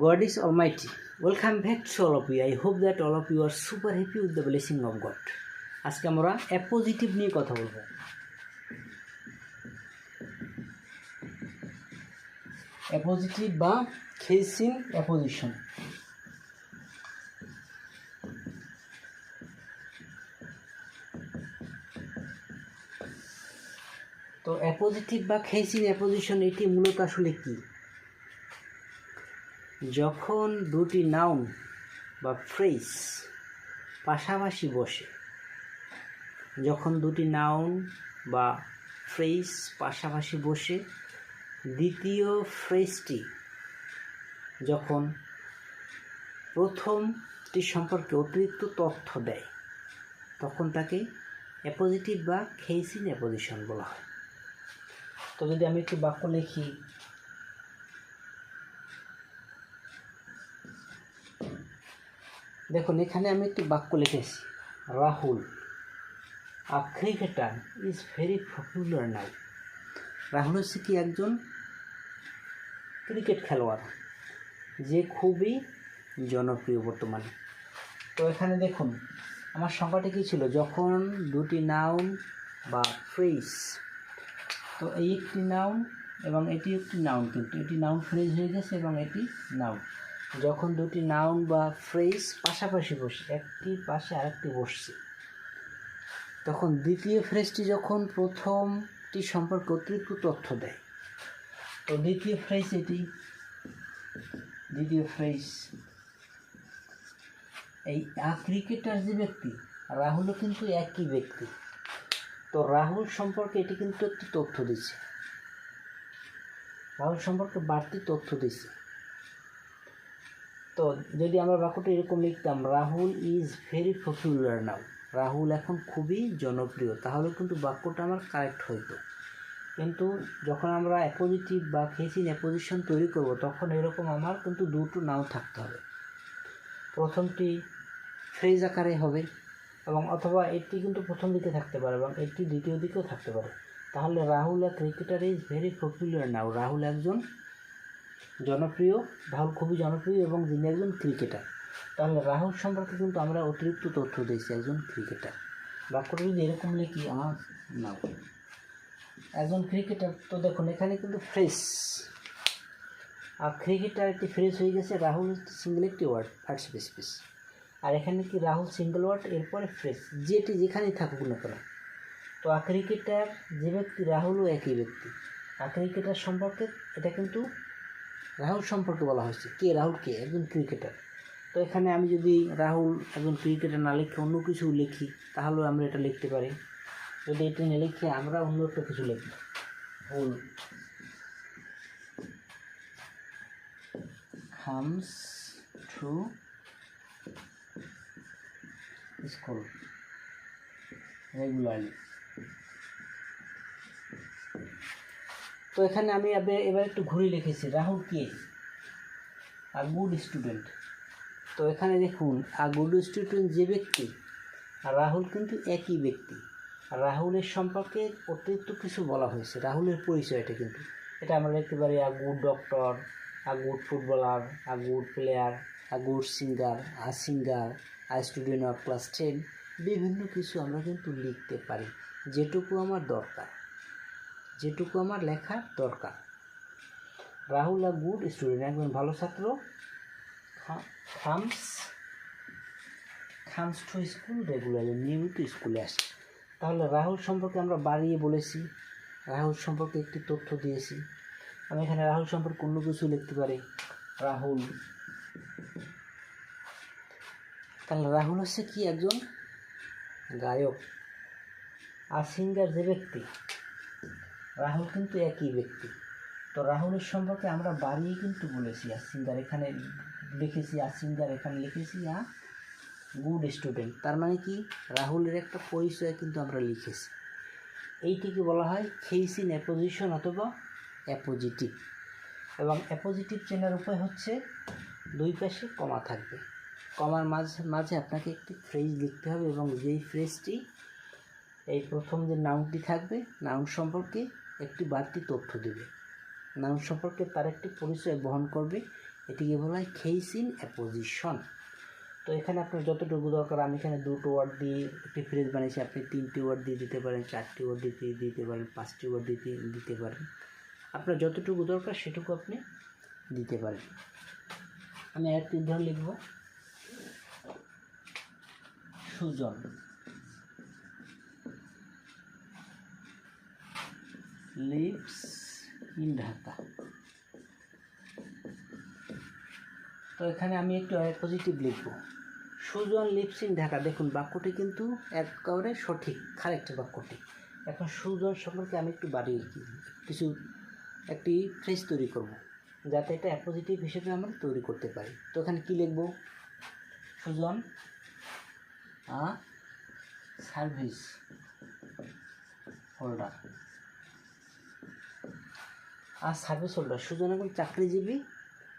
God is Almighty. Welcome back to all of you. I hope that all of you are super happy with the blessing of God. আজকে আমরা appositive নিয়ে কথা বলব appositive বা খেসিন apposition তো appositive বা খেসিন apposition এটি মূলত আসলে কী যখন দুটি নাউন বা ফ্রেজ পাশাপাশি বসে, যখন দুটি নাউন বা ফ্রেজ পাশাপাশি বসে, দ্বিতীয় ফ্রেজটি যখন প্রথমটি সম্পর্কে অতিরিক্ত তথ্য দেয়, তখন তাকে অ্যাপোজিটিভ বা খেইসিন অ্যাপোজিশন বলা হয়। তো যদি আমি একটি বাক্য লিখি দেখুন, এখানে আমি একটি বাক্য লিখেছি। Rahul a cricketer is very popular now Rahul হচ্ছে কি একজন ক্রিকেট খেলোয়াড়, যে খুবই জনপ্রিয় বর্তমানে। তো এখানে দেখুন, আমার সংখ্যাটা কী ছিল? যখন দুটি নাউন বা ফ্রেজ তো এই একটি নাউন এবং এটি একটি নাউন কিন্তু, এটি নাউন ফ্রেজ হয়ে গেছে এবং এটি নাউন যখন দুটি নাউন বা ফ্রেজ পাশাপাশি বসে, একটি পাশে আরেকটি বসছে, তখন দ্বিতীয় ফ্রেজটি যখন প্রথমটি সম্পর্কে অতিরিক্ত তথ্য দেয়, তো দ্বিতীয় ফ্রেজ এটি। দ্বিতীয় ফ্রেজ এই ক্রিকেটার যে ব্যক্তি, রাহুলও কিন্তু একই ব্যক্তি, তো রাহুল সম্পর্কে এটি কিন্তু একটি তথ্য দিচ্ছে, রাহুল সম্পর্কে বাড়তি তথ্য দিচ্ছে। তো যদি আমরা বাক্যটা এরকম লিখতাম, Rahul is very popular now Rahul এখন খুবই জনপ্রিয়। তাহলে কিন্তু বাক্যটা আমার কারেক্ট হইতো। কিন্তু যখন আমরা অ্যাপোজিটিভ বা খেসিন অ্যাপোজিশন তৈরি করব, তখন এরকম আমার কিন্তু দুটো নাও থাকতে হবে। প্রথমটি ফ্রেজ আকারে হবে এবং অথবা এটি কিন্তু প্রথম দিকে থাকতে পারে এবং এটি দ্বিতীয় দিকেও থাকতে পারে। তাহলে Rahul a cricketer is very popular now Rahul একজন জনপ্রিয় রাহুল খুবই জনপ্রিয় এবং যিনি একজন ক্রিকেটার, তাহলে রাহুল সম্পর্কে কিন্তু আমরা অতিরিক্ত তথ্য দিয়েছি, একজন ক্রিকেটার। বাক্যটা যদি এরকম লিখি, আমার নাও। একজন ক্রিকেটার, তো দেখুন, এখানে কিন্তু ফ্রেশ আর ক্রিকেটার একটি ফ্রেশ হয়ে গেছে, রাহুল সিঙ্গেল একটি ওয়ার্ড ফার্স্ট স্পেস আর এখানে কি রাহুল সিঙ্গেল ওয়ার্ড এরপরে ফ্রেশ যেটি যেখানেই থাকুক না কেন। তো আর ক্রিকেটার যে ব্যক্তি, রাহুলও একই ব্যক্তি। আর ক্রিকেটার সম্পর্কে, এটা কিন্তু রাহুল সম্পর্কে বলা হয়েছে। কে রাহুল কে? একজন ক্রিকেটার তো এখানে আমি যদি রাহুল একজন ক্রিকেটার না লিখে অন্য কিছু লিখি, তাহলেও আমরা এটা লিখতে পারি। যদি এটা না লিখে, আমরা অন্য একটা কিছু লিখি Rahul. Comes to school regularly তো এখানে আমি এবার একটু ঘুরে লিখেছি, রাহুল কে? আ গুড স্টুডেন্ট তো এখানে দেখুন আ গুড স্টুডেন্ট যে ব্যক্তি, আর রাহুল কিন্তু একই ব্যক্তি। আর রাহুলের সম্পর্কে অতিরিক্ত কিছু বলা হয়েছে, রাহুলের পরিচয়টা কিন্তু। এটা আমরা লিখতে পারি a good doctor a good footballer a good player a good singer a singer a student of class ten বিভিন্ন কিছু আমরা কিন্তু লিখতে পারি, যেটুকু আমার দরকার। যেটুকু আমার লেখার দরকার। রাহুল আ গুড স্টুডেন্ট, একজন ভালো ছাত্র comes comes to school regularly নিয়মিত স্কুলে আসে। তাহলে রাহুল সম্পর্কে আমরা বাড়িয়ে বলেছি, রাহুল সম্পর্কে একটি তথ্য দিয়েছি। আমি এখানে রাহুল সম্পর্কে অন্য কিছু লিখতে পারি। রাহুল। তাহলে রাহুল হচ্ছে কি একজন গায়ক? আর সিঙ্গার যে ব্যক্তি? রাহুল কিন্তু একই ব্যক্তি। তো রাহুলের সম্পর্কে আমরা বাড়িয়ে কিন্তু বলেছি আর সিঙ্গার এখানে লিখেছি আর সিঙ্গার এখানে লিখেছি, আ গুড স্টুডেন্ট তার মানে কি? রাহুলের একটা পরিচয় কিন্তু আমরা লিখেছি। এইটিকে বলা হয় খেইসিন অ্যাপোজিশন অথবা অ্যাপোজিটিভ। এবং অ্যাপোজিটিভ চেনার উপায় হচ্ছে দুই পাশে কমা থাকবে। কমার মাঝে মাঝে আপনাকে একটি ফ্রেজ লিখতে হবে এবং যেই ফ্রেজটি এই প্রথম যে নাউনটি থাকবে নাউন সম্পর্কে একটি বাড়তি তথ্য দেবে। নাম সম্পর্কে তার একটি পরিচয় বহন করবে। এটিকে বলা হয় খেইসিন অ্যাপোজিশন। তো এখানে আপনার যতটুকু দরকার, আমি এখানে দুটো ওয়ার্ড দিয়ে একটি ফ্রেজ বানিয়েছি। আপনি তিনটি ওয়ার্ড দিয়ে দিতে পারেন, চারটি ওয়ার্ড দিতে দিতে পারেন, পাঁচটি ওয়ার্ড দিতে দিতে পারেন। আপনার যতটুকু দরকার সেটুকু আপনি দিতে পারেন। আমি আরেকটি উদাহরণ লিখব। সুজন। Lives in Dhaka. তো এখানে আমি একটু পজিটিভ লিখব। সুজন লিভস ইন ঢাকা, দেখুন বাক্যটি কিন্তু একেবারে সঠিক কারেক্ট বাক্যটি। এখন সুজন সম্পর্কে আমি একটু বাড়িয়ে কিছু, একটি ফ্রেজ তৈরি করব, যাতে এটা অ্যাপোজিটিভ হিসেবে আমরা তৈরি করতে পারি। তো এখানে কী লিখব? সুজন সার্ভিস হোল্ডার আর সার্ভিস হোল্ডার সুজন এখন চাকরিজীবী।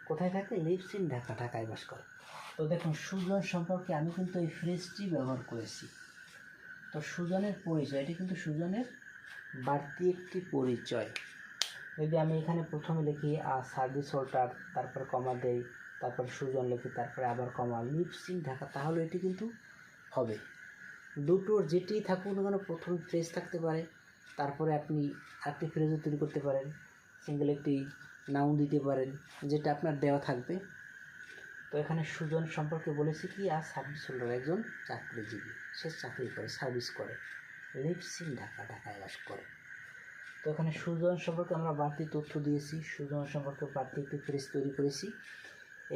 কোথায় থাকে? লিভস ইন ঢাকা, ঢাকায় বাস করে। তো দেখুন, সুজন সম্পর্কে আমি কিন্তু এই ফ্রেজটি ব্যবহার করেছি। তো সুজনের পরিচয়, এটি কিন্তু সুজনের বাড়তি একটি পরিচয়। যদি আমি এখানে প্রথমে লিখি আর সার্ভিস হোল্ডার তারপর কমা দেই, তারপর সুজন লিখি, তারপরে আবার কমা লিভস ইন ঢাকা, তাহলে এটি কিন্তু হবে। দুটোর যেটি থাকুক না কেন, প্রথমে ফ্রেজ থাকতে পারে, তারপরে আপনি আরেকটি ফ্রেজও তৈরি করতে পারেন। সিঙ্গেল একটি নাউন দিতে পারেন, যেটা আপনার দেওয়া থাকবে। তো এখানে সুজন সম্পর্কে বলেছি কি, আর সার্ভিস হোল্ডার একজন চাকরিজীবী, সে চাকরি করে, সার্ভিস করে। লিভস ইন ঢাকা, ঢাকায় বাস করে। তো এখানে সুজন সম্পর্কে আমরা বাড়তি তথ্য দিয়েছি। সুজন সম্পর্কে বাড়তি একটি ফ্রেজ তৈরি করেছি।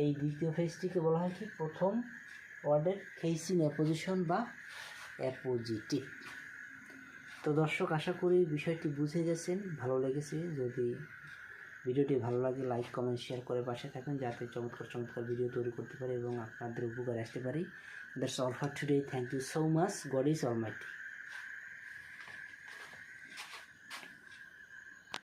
এই দ্বিতীয় ফ্রেজটিকে বলা হয় কি, প্রথম ওয়ার্ডের ফেসিং অ্যাপোজিশন বা অ্যাপোজিটিভ তো দর্শক, আশা করি বিষয়টি বুঝে গেছেন, ভালো লেগেছে। যদি ভিডিওটি ভালো লাগে লাইক কমেন্ট শেয়ার করে পাশে থাকেন, যাতে চমৎকার চমৎকার ভিডিও তৈরি করতে পারি এবং আপনাদের উপকার আসতে পারি। That's all for today thank you so much God is almighty